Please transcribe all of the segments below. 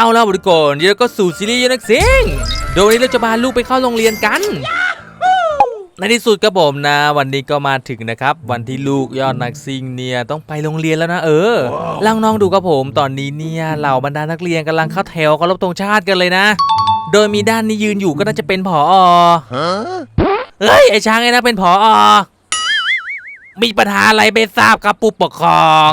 เอาล่ะบุตรกอนเดี๋ยวก็สู่ซีรีส์นักเสียงโดยวันนี้เราจะพาลูกไปเข้าโรงเรียนกัน ในที่สุดครับผมนะ วันนี้ก็มาถึงนะครับ วันที่ลูกยอดนักซิ่งเนี่ยต้องไปโรงเรียนแล้วนะเออลองน้องดูครับผมตอนนี้เนี่ยเหล่าบรรดานักเรียนกำลังเข้าแถวเคารพธงชาติกันเลยนะ โดยมีด้านนี้ยืนอยู่ก็น่าจะเป็นผอเฮ้ยไอช้างไอ้นะเป็นผอ มีปัญหาอะไรไม่ทราบครับผู้ปกครอง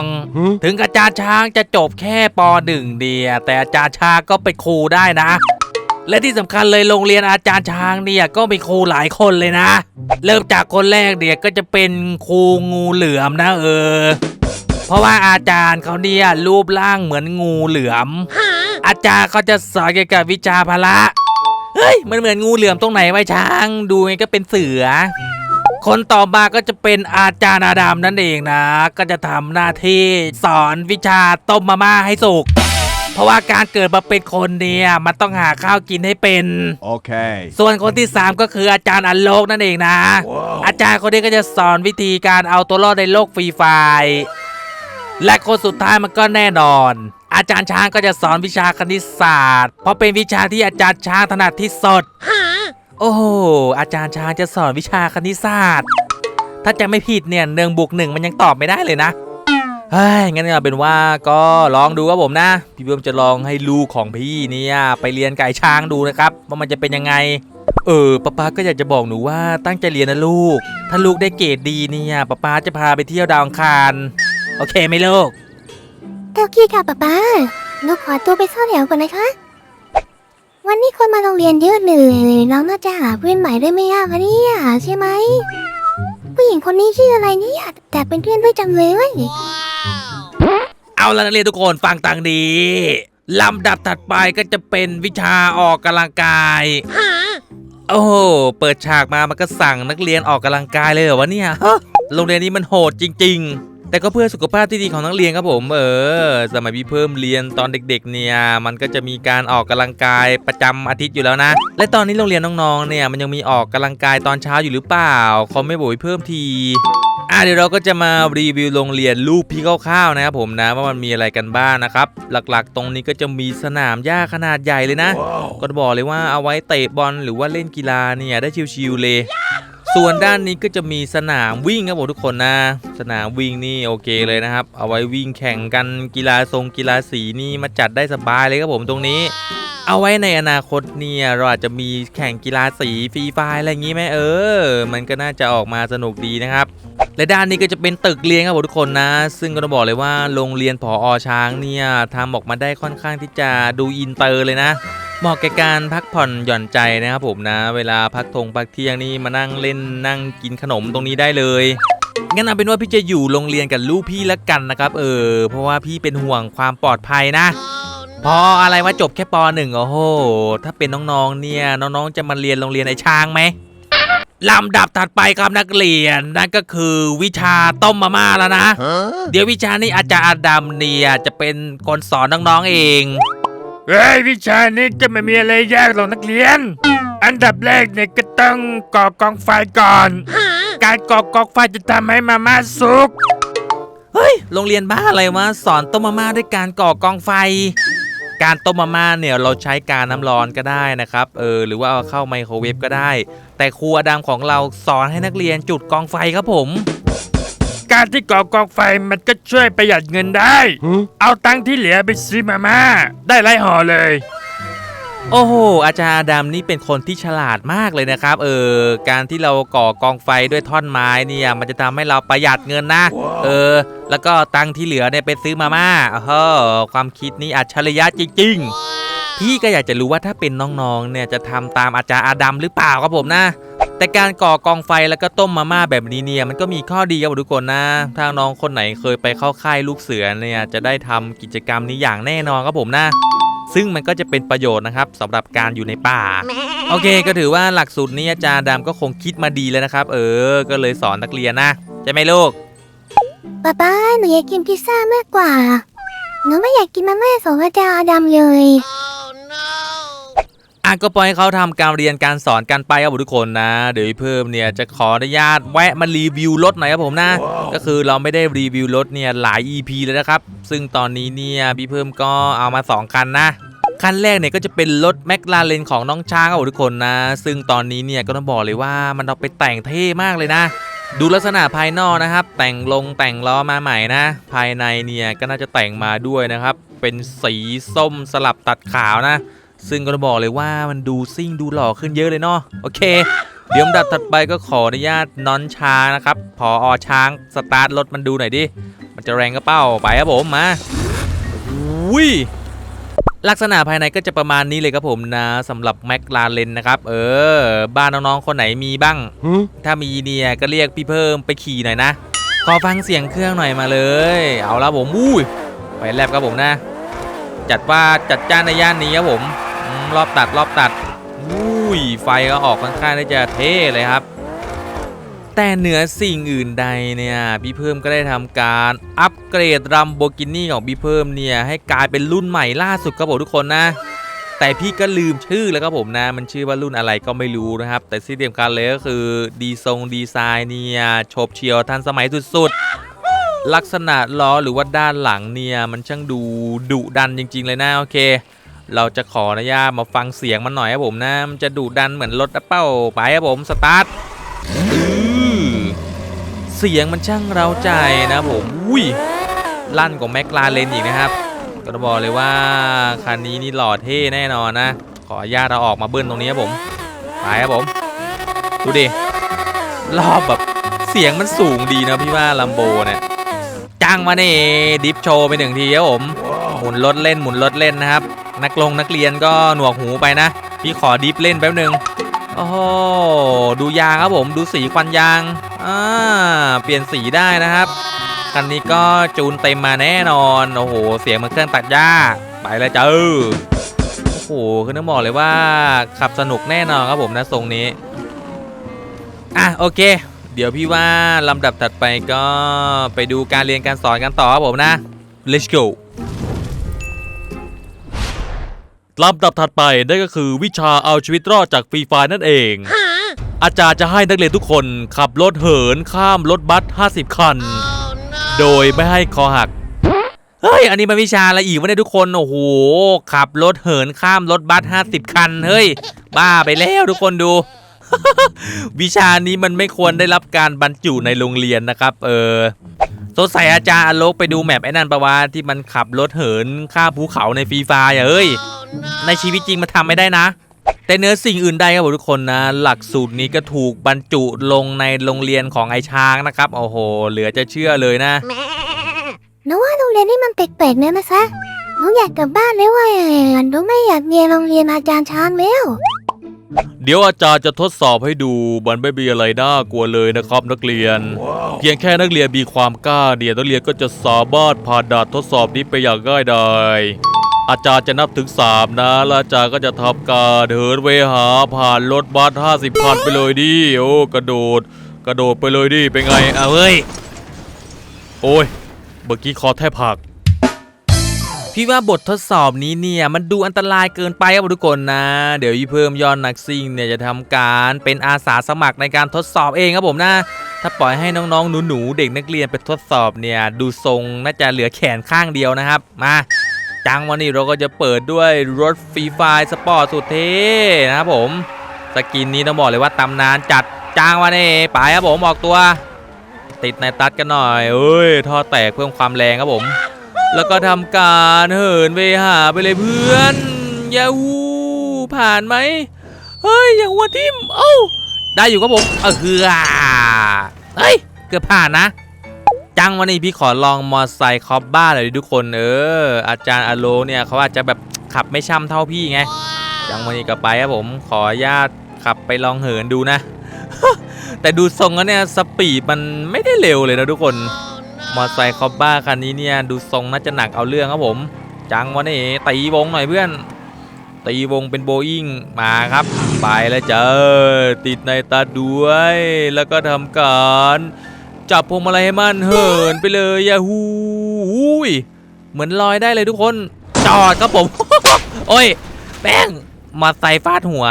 ถึงอาจารย์ช้างจะจบแค่ปหนึ่งเดียวแต่อาจารย์ช้างก็เป็นครูได้นะ และที่สำคัญเลยโรงเรียนอาจารย์ช้างเนี่ยก็มีครูหลายคนเลยนะ เริ่มจากคนแรกเดียก็จะเป็นครูงูเหลือมนะเออ เพราะว่าอาจารย์เขาเนี่ยรูปร่างเหมือนงูเหลือม อาจารย์เขาจะสอนเกี่ยวกับวิชาพละเฮ้ยมันเหมือนงูเหลือมตรงไหนไว้ช้าง ดูไงก็เป็นเสือ คนต่อมาก็จะเป็นอาจารย์อาดามนั่นเองนะ ก็จะทำหน้าที่สอนวิชาต้มมาม่าให้สุกเพราะว่าการเกิดมาเป็นคนเนี่ยมันต้องหาข้าวกินให้เป็น Okay. ส่วนคนที่ 3 ก็คืออาจารย์อันโลกนั่นเองนะ อาจารย์คนนี้ก็จะสอนวิธีการเอาตัวรอดในโลกฟรีไฟร์และคนสุดท้ายมันก็แน่นอน อาจารย์ช้างก็จะสอนวิชาคณิตศาสตร์ เพราะเป็นวิชาที่อาจารย์ช้างถนัดที่สุด โอ้โหอาจารย์ช้างจะสอนวิชาคณิตศาสตร์ ถ้าจะไม่ผิดเนี่ยเนืองบวกหนึ่งมันยังตอบไม่ได้เลยนะเฮ้ยงั้นเอาเป็นว่าก็ลองดูครับผมนะ พี่เบิ้มจะลองให้ลูกของพี่เนี่ยไปเรียนไก่ช้างดูนะครับ ว่ามันจะเป็นยังไง เออป้าป๊าก็อยากจะบอกหนูว่าตั้งใจเรียนนะลูก ถ้าลูกได้เกรดดีเนี่ยป้าป๊าจะพาไปเที่ยวดาวอังคารโอเคไหมลูกโอเคค่ะป๊าป๊าหนูขอตัวไปเข้าแถวก่อนนะคะ วันนี้คนมาโรงเรียนเยอะเลยเราน่าจะหาเพื่อนใหม่ได้ไม่ยากอะเนี่ยใช่ไหมผู้หญิงคนนี้ชื่ออะไรเนี่ยแต่เป็นเพื่อนด้วยจังเลยเอาละนักเรียนทุกคนฟังตังดีลำดับถัดไปก็จะเป็นวิชาออกกำลังกายโอ้โหเปิดฉากมามันก็สั่งนักเรียนออกกำลังกายเลยเหรอวะเนี่ยโรงเรียนนี้มันโหดจริง ๆ แต่ก็เพื่อสุขภาพที่ดีของนักเรียนครับผม เออ สมัยพี่เพิ่มเรียนตอนเด็กๆ เนี่ย มันก็จะมีการออกกำลังกายประจำอาทิตย์อยู่แล้วนะ และตอนนี้โรงเรียนน้องๆ เนี่ย มันยังมีออกกำลังกายตอนเช้าอยู่หรือเปล่าคอมไม่บอกให้เพิ่มทีอะเดี๋ยวเราก็จะมารีวิวโรงเรียนรูปพี่คร่าวๆนะครับผมนะว่ามันมีอะไรกันบ้างนะครับ หลักๆ ตรงนี้ก็จะมีสนามหญ้าขนาดใหญ่เลยนะ ก็บอกเลยว่าเอาไว้เตะบอลหรือว่าเล่นกีฬาเนี่ยได้ชิวๆเลย ส่วนด้านนี้ก็จะมีสนามวิ่งครับผมทุกคนนะ สนามวิ่งนี่โอเคเลยนะครับ เอาไว้วิ่งแข่งกันกีฬาทรงกีฬาสีนี่มาจัดได้สบายเลยครับผมตรงนี้ เอาไว้ในอนาคตเนี่ยเราอาจจะมีแข่งกีฬาสีฟรีไฟอะไรอย่างนี้ไหมเออ มันก็น่าจะออกมาสนุกดีนะครับและด้านนี้ก็จะเป็นตึกเรียนครับผมทุกคนนะ ซึ่งก็ต้องบอกเลยว่าโรงเรียนผออช้างเนี่ยทำออกมาได้ค่อนข้างที่จะดูอินเตอร์เลยนะ เหมาะแก่การพักผ่อนหย่อนใจนะครับผมนะ เวลาพักทงพักเที่ยงนี่มานั่งเล่นนั่งกินขนมตรงนี้ได้เลยงั้นเอาเป็นว่าพี่จะอยู่โรงเรียนกับลูกพี่ละกันนะครับ เออ เพราะว่าพี่เป็นห่วงความปลอดภัยนะ พออะไรว่าจบแค่ปหนึ่งโอ้โห ถ้าเป็นน้องๆเนี่ยน้องๆจะมาเรียนโรงเรียนไอ้ช้างไหมลำดับถัดไปครับนักเรียนนั่นก็คือวิชาต้มมาม่าแล้วนะ Huh? เดี๋ยววิชานี้อาจารย์อดัมเนี่ยจะเป็นคนสอนน้องๆเอง เฮ้ยวิชานี้ก็ไม่มีอะไรยากหรอกนักเรียน อันดับแรกเนี่ยก็ต้องก่อกองไฟก่อน การก่อกองไฟจะทำให้มาม่าสุก เฮ้ย โรงเรียนบ้าอะไรวะสอนต้มมาม่าด้วยการก่อกองไฟ การต้มมาม่าเนี่ยเราใช้การน้ำร้อนก็ได้นะครับ เออหรือว่าเอาเข้าไมโครเวฟก็ได้ แต่ครูอดัมของเราสอนให้นักเรียนจุดกองไฟครับผม การที่ก่อกองไฟมันก็ช่วยประหยัดเงินได้ Huh? เอาตังค์ที่เหลือไปซื้อมาม่าได้ไรห่อเลย โอ้โห อาจารย์อดัมนี่เป็นคนที่ฉลาดมากเลยนะครับ เออ การที่เราก่อกองไฟด้วยท่อนไม้เนี่ย มันจะทำให้เราประหยัดเงินนะ เออ แล้วก็ตังค์ที่เหลือเนี่ยไปซื้อมาม่าเออความคิดนี้อัจฉริยะจริง ๆ พี่ก็อยากจะรู้ว่าถ้าเป็นน้องๆ เนี่ยจะทำตามอาจารย์อาดัมหรือเปล่าครับผมนะ แต่การก่อกองไฟแล้วก็ต้มมาม่าแบบนี้เนี่ยมันก็มีข้อดีครับทุกคนนะ ถ้าน้องคนไหนเคยไปเข้าค่ายลูกเสือเนี่ยจะได้ทำกิจกรรมนี้อย่างแน่นอนครับผมนะ ซึ่งมันก็จะเป็นประโยชน์นะครับสำหรับการอยู่ในป่า โอเค ก็ถือว่าหลักสูตรนี้อาจารย์ดำก็คงคิดมาดีแล้วนะครับ เออ ก็เลยสอนนักเรียนนะใช่ไหมลูกป๊าป๊าหนูอยากกินพิซซ่ามากกว่าหนูไม่อยากกินมาม่าสองอาจารย์ดำเลย อะก็ปล่อยให้เขาทำการเรียนการสอนกันไปครับผมทุกคนนะ เดี๋ยวพี่เพิ่มเนี่ยจะขออนุญาตแวะมารีวิวรถหน่อยครับผมนะ ก็คือเราไม่ได้รีวิวรถเนี่ยหลาย EP เลยนะครับ ซึ่งตอนนี้เนี่ยพี่เพิ่มก็เอามา 2 คันนะคันแรกเนี่ยก็จะเป็นรถแมคลาเรนของน้องช้างครับผมทุกคนนะ ซึ่งตอนนี้เนี่ยก็ต้องบอกเลยว่ามันเอาไปแต่งเท่มากเลยนะ ดูลักษณะภายนอกนะครับ แต่งลงแต่งล้อมาใหม่นะ ภายในเนี่ยก็น่าจะแต่งมาด้วยนะครับ เป็นสีส้มสลับตัดขาวนะ ซึ่งก็ต้องบอกเลยว่ามันดูซิ่งดูหล่อขึ้นเยอะเลยเนาะโอเค เดี๋ยวลำดับถัดไปก็ขออนุญาตน้อนช้างนะครับพออช้างสตาร์ทรถมันดูหน่อยดิมันจะแรงก็เป้าไปครับผมมาอุ้ยลักษณะภายในก็จะประมาณนี้เลยครับผมนะสำหรับแมคลาเรนนะครับ เออ บ้านน้องๆคนไหนมีบ้าง ถ้ามีเนี่ยก็เรียกพี่เพิ่มไปขี่หน่อยนะ ขอฟังเสียงเครื่องหน่อยมาเลย เอาละผมอุ้ยไปแลบครับผมนะ จัดว่าจัดจ้านในย่านนี้ครับผมอืม รอบตัดรอบตัดอุ้ยไฟก็ออกค่อนข้างที่จะเท่เลยครับ แต่เหนือสิ่งอื่นใดเนี่ยพี่เพิ่มก็ได้ทำการอัปเกรดรัมโบกินี่ของพี่เพิ่มเนี่ยให้กลายเป็นรุ่นใหม่ล่าสุดครับผมทุกคนนะแต่พี่ก็ลืมชื่อแล้วครับผมนะ มันชื่อว่ารุ่นอะไรก็ไม่รู้นะครับ แต่ที่เดียมกันเลยก็คือดีทรงดีไซน์เนี่ยโฉบเฉียวทันสมัยสุดๆ ลักษณะล้อหรือว่าด้านหลังเนี่ย มันช่างดูดุดันจริง ๆ เลยนะ โอเค เราจะขออนุญาตมาฟังเสียงมันหน่อยครับผมนะ มันจะดุดันเหมือนรถแอปเปิลไปครับผมสตาร์ทเสียงมันช่างเราใจนะผมอุ้ยลั่นกว่าแมคลาเรนอีกนะครับ ก็ต้องบอกเลยว่าคันนี้นี่หล่อเท่แน่นอนนะ ขออนุญาตเราออกมาเบิ้ลตรงนี้ครับผมไปครับผม ดูดิรอบแบบเสียงมันสูงดีนะพี่ว่าลัมโบเนี่ยจ้างมาเน่ดิฟโชว์ไปหนึ่งทีครับผมหมุนรถเล่นหมุนรถเล่นนะครับ นักลงนักเรียนก็หนวกหูไปนะ พี่ขอดิฟเล่นแป๊บหนึ่งโอ้โหดูยางครับผมดูสีควันยางอ่าเปลี่ยนสีได้นะครับคันนี้ก็จูนเต็มมาแน่นอนโอ้โหเสียงเหมันเครื่องตัดหญ้าไปเลยจ้าโอ้โหคือต้องบอกเลยว่าขับสนุกแน่นอนครับผมนะทรงนี้อะโอเค เดี๋ยวพี่ว่าลำดับถัดไปก็ไปดูการเรียนการสอนกันต่อครับผมนะ let's go ลำดับถัดไปนั่นก็คือวิชาเอาชีวิตรอดจากฟรีไฟนั่นเอง อาจารย์จะให้นักเรียนทุกคนขับรถเหินข้ามรถบัส 50 คัน โดยไม่ให้คอหัก เฮ้ย อันนี้มันวิชาอะไรอีกวะเนี่ยทุกคน โอ้โห ขับรถเหินข้ามรถบัส 50 คัน เฮ้ย บ้าไปแล้วทุกคนดู วิชานี้มันไม่ควรได้รับการบรรจุในโรงเรียนนะครับ เออสงสัยอาจารย์อโลกไปดูแมปไอ้นั่นปะวะที่มันขับรถเหินข้ามภูเขาในฟรีไฟร์อะเอ้ย ในชีวิตจริงมันทำไม่ได้นะ แต่เนื้อสิ่งอื่นใดครับผมทุกคนนะ หลักสูตรนี้ก็ถูกบรรจุลงในโรงเรียนของไอช้างนะครับโอ้โห เหลือจะเชื่อเลยนะหนูว่าโรงเรียนนี่มันแปลกๆนะมาซะหนูอยากกลับบ้านแล้วว่ะหนูไม่อยากเรียนโรงเรียนอาจารย์ช้างแล้วเดี๋ยวอาจารย์จะทดสอบให้ดูมันไม่มีอะไรน่ากลัวเลยนะครับนักเรียน เพียงแค่นักเรียนมีความกล้าเนี่ยนักเรียนก็จะสามารถผ่านด่านทดสอบนี้ไปอย่างง่ายดาย อาจารย์จะนับถึง 3 นะแล้วอาจารย์ก็จะทำการเหินเวหาผ่านรถบัส50คันไปเลยดิโอ้กระโดด กระโดดไปเลยดิเป็นไงอะเฮ้ย โอ้ยเมื่อกี้คอแทบหักพี่ว่าบททดสอบนี้เนี่ยมันดูอันตรายเกินไปครับทุกคนนะ เดี๋ยวยี่เพิ่มยอดนักซิ่งเนี่ยจะทำการเป็นอาสาสมัครในการทดสอบเองครับผมนะ ถ้าปล่อยให้น้องๆหนูๆเด็กนักเรียนไปทดสอบเนี่ยดูทรงน่าจะเหลือแขนข้างเดียวนะครับ มา จังวันนี้เราก็จะเปิดด้วยรถฟรีไฟสปอร์ตสุดเท่นะครับผม สกินนี้ต้องบอกเลยว่าตำนานจัดจ้างวันนี้ไปครับผมออกตัว ติดในตัดกันหน่อยเอ้ยท่อแตกเพิ่มความแรงครับผม แล้วก็ทำการเหินไปหาไปเลยเพื่อนยาฮูผ่านไหมเฮ้ยอย่างหัวทิมเอ้าได้อยู่ครับผมเออเฮ้ยเกือบผ่านนะ จังวันนี้พี่ขอลองมอไซค์คอปบ้าเลยทุกคนเอออาจารย์อโลเนี่ยเขาอาจจะแบบขับไม่ช่ำเท่าพี่ไงจังวันนี้ก็ไปครับผมขออนุญาตขับไปลองเหินดูนะ แต่ดูทรงแล้วเนี่ยสปีดมันไม่ได้เร็วเลยนะทุกคนมอเตอร์ไซค์คอบบ้าคันนี้เนี่ยดูทรงน่าจะหนักเอาเรื่องครับผม จังวะนี่ตีวงหน่อยเพื่อนตีวงเป็นโบอิงมาครับ ไปแล้วเจอติดในตาด้วย แล้วก็ทำการ จับพวงมาลัยให้มันเหินไปเลยยาฮูอุ้ยเหมือนลอยได้เลยทุกคนจอดครับผม โอ้ยแป้งมอเตอร์ไซค์ฟาดหัว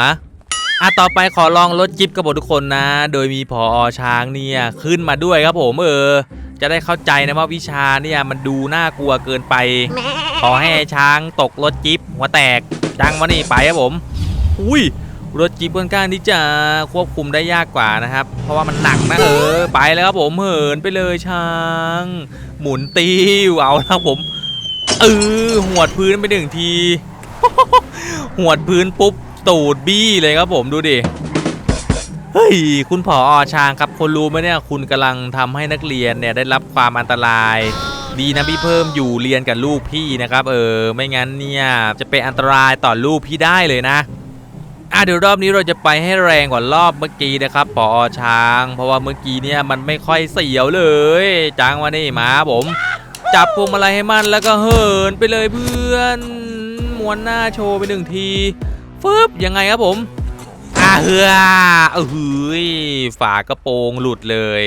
อะต่อไปขอลองรถจิ๊บกับทุกคนนะ โดยมีพอช้างเนี่ยขึ้นมาด้วยครับผมเออ จะได้เข้าใจนะว่าวิชาเนี่ยมันดูน่ากลัวเกินไป ขอให้ช้างตกรถจิ๊บหัวแตกจังมานี่ไปครับผม อุ้ย รถจี๊ปค่อนข้างที่จะควบคุมได้ยากกว่านะครับ เพราะว่ามันหนักนะเออไปแล้วครับผมเหินไปเลยช้าง หมุนติวเอาครับผมเออหวดพื้นไปหนึ่งที หวดพื้นปุ๊บตูดบี้เลยครับผมดูดิเฮ้ยคุณผออช้างครับคนรู้ไหมเนี่ยคุณกำลังทำให้นักเรียนเนี่ยได้รับความอันตรายดีนะพี่เพิ่มอยู่เรียนกับลูกพี่นะครับ เออไม่งั้นเนี่ยจะเป็นอันตรายต่อลูกพี่ได้เลยนะ อะเดี๋ยวรอบนี้เราจะไปให้แรงกว่ารอบเมื่อกี้นะครับผอช้าง เพราะว่าเมื่อกี้เนี่ยมันไม่ค่อยเสียวเลยจังวะนี่มาผม จับพวงมาลัยให้มันแล้วก็เหินไปเลยเพื่อนม้วนหน้าโชว์ไปหนึ่งทีฟึบยังไงครับผมอ่าเฮือเออหืยฝากระโปรงหลุดเลย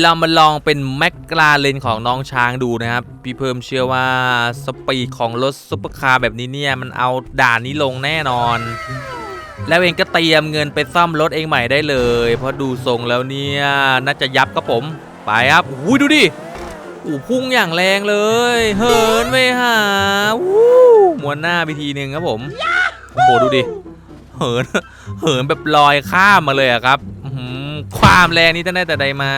เรามาลองเป็นแมกลาเลนของน้องช้างดูนะครับ พี่เพิ่มเชื่อว่าสปีดของรถซุปเปอร์คาร์แบบนี้เนี่ย มันเอาด่านนี้ลงแน่นอน แล้วเองก็เตรียมเงินไปซ่อมรถเองใหม่ได้เลย เพราะดูทรงแล้วเนี่ย น่าจะยับครับผม ไปครับอุ้ยดูดิอู้พุ่งอย่างแรงเลย เหินไปหาวู้มวนหน้าไปทีหนึ่งครับผมโอ้โหดูดิ เหิน เหินแบบลอยข้ามมาเลยอะครับ ความแรงนี่ตั้งแต่แต่ใดมา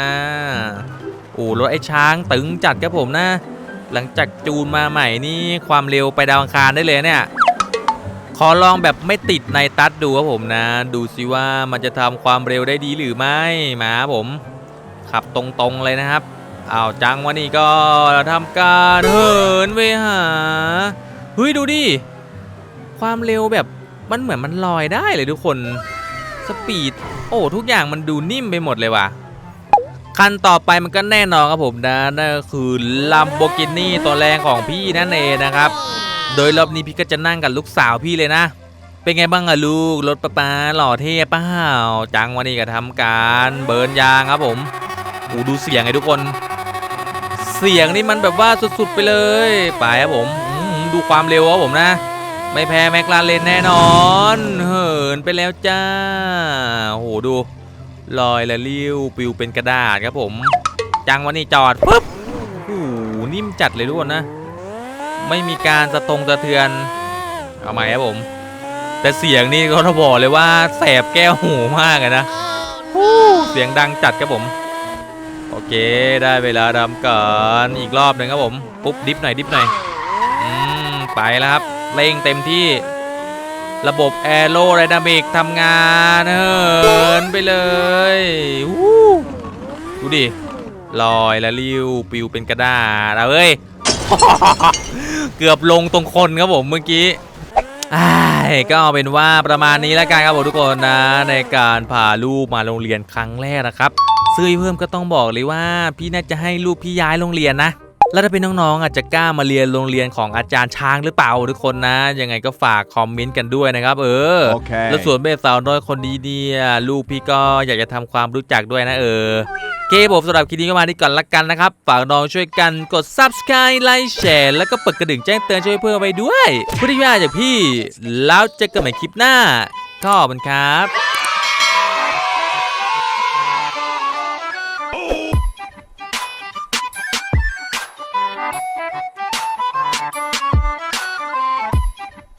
โอ้รถไอ้ช้างตึงจัดครับผมนะ หลังจากจูนมาใหม่นี่ความเร็วไปดาวอังคารได้เลยเนี่ย ขอลองแบบไม่ติดในตัดดูครับผมนะ ดูสิว่ามันจะทำความเร็วได้ดีหรือไม่มาครับผม ขับตรงๆเลยนะครับอ้าวจังวะนี่ก็ทำการเหินไปหาเฮ้ยดูดิ ความเร็วแบบมันเหมือนมันลอยได้เลยทุกคน สปีด โอ้ทุกอย่างมันดูนิ่มไปหมดเลยว่ะ คันต่อไปมันก็แน่นอนครับผมนะนั่นก็คือ Lamborghini ตัวแรงของพี่นั่นเองนะครับ โดยรอบนี้พี่ก็จะนั่งกับลูกสาวพี่เลยนะ เป็นไงบ้างอะลูกรถป้าป้าหล่อเท่เปล่าจังวันนี้ก็ทำการเบิร์นยางครับผมอ้ดูเสียงไงทุกคน เสียงนี่มันแบบว่าสุดๆไปเลยไปครับผมดูความเร็วครับผมนะ ไม่แพ้แมคลาเรนแน่นอนเนไปแล้วจ้าโหดู ลอยละลิ้วปิวเป็นกระดาษครับผม จังวันนี้จอดปุ๊บโอ้โหนิ่มจัดเลยทุกคนนะ ไม่มีการสะตรงสะเทือน เอาใหม่ครับผม แต่เสียงนี่ก็ต้องบอกเลยว่าแสบแก้วหูมากเลยนะเสียงดังจัดครับผม โอเคได้เวลาดำก่อนอีกรอบหนึ่งครับผม ปุ๊บดิฟหน่อยดิฟหน่อยอืมไปแล้วครับเร่งเต็มที่ ระบบแอโรไดนามิกทำงานเหินไปเลยดูดิลอยและลิ้วปิวเป็นกระดาษเอาเอ้ย เกือบลงตรงคนครับผมเมื่อกี้ก็เอาเป็นว่าประมาณนี้แล้วกันครับผมทุกคนนะ ในการพาลูกมาโรงเรียนครั้งแรกนะครับซึ่งพี่เพิ่มก็ต้องบอกเลยว่า พี่น่าจะให้ลูกพี่ย้ายโรงเรียนนะ แล้วถ้าเป็นน้องๆอาจจะกล้ามาเรียนโรงเรียนของอาจารย์ช้างหรือเปล่าทุกคนนะ ยังไงก็ฝากคอมเมนต์กันด้วยนะครับเออ Okay. แล้วส่วนเบสสาวน้อยคนนี้เนี่ยลูกพี่ก็อยากจะทำความรู้จักด้วยนะเออโอเคผมสำหรับคลิปนี้ก็มาที่ก่อนละกันนะครับ ฝากน้องช่วยกันกด subscribe ไลค์แชร์แล้วก็เปิดกระดิ่งแจ้งเตือนช่วยเพื่อนไว้ด้วยเพื่อที่ว่าจากพี่ แล้วเจอกันใหม่คลิปหน้าก็ขอบคุณครับ